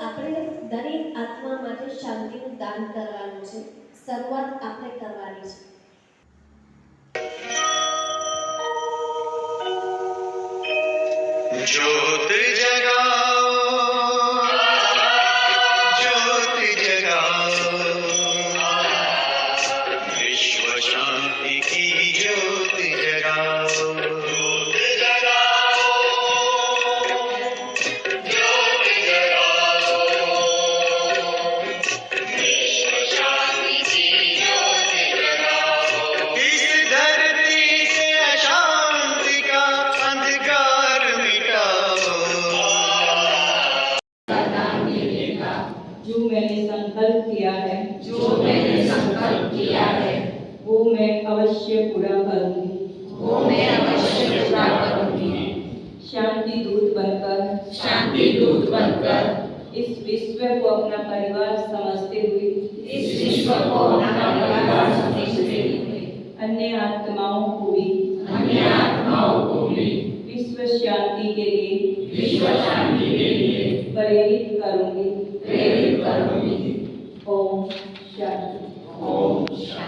આપણે દરેક આત્મા માટે શાંતિનું દાન કરવાનું છે. શરૂઆત આપણે કરવાની છે. જ્યોતિ जो मैंने संकल्प किया है जो मैंने संकल्प किया है वो मैं अवश्य पूरा करूँगी। वो मैं अवश्य पूरा करूँगी। शांति दूत बनकर शांति दूत बनकर इस विश्व को अपना परिवार समझते हुए इस विश्व को अपना परिवार समझते हुए अन्य आत्माओं को भी अन्य आत्माओं को भी विश्व शांति के लिए विश्व शांति के लिए प्रेरित करूँगी। प्रेरित करूँगी ओम शांति ओम शांति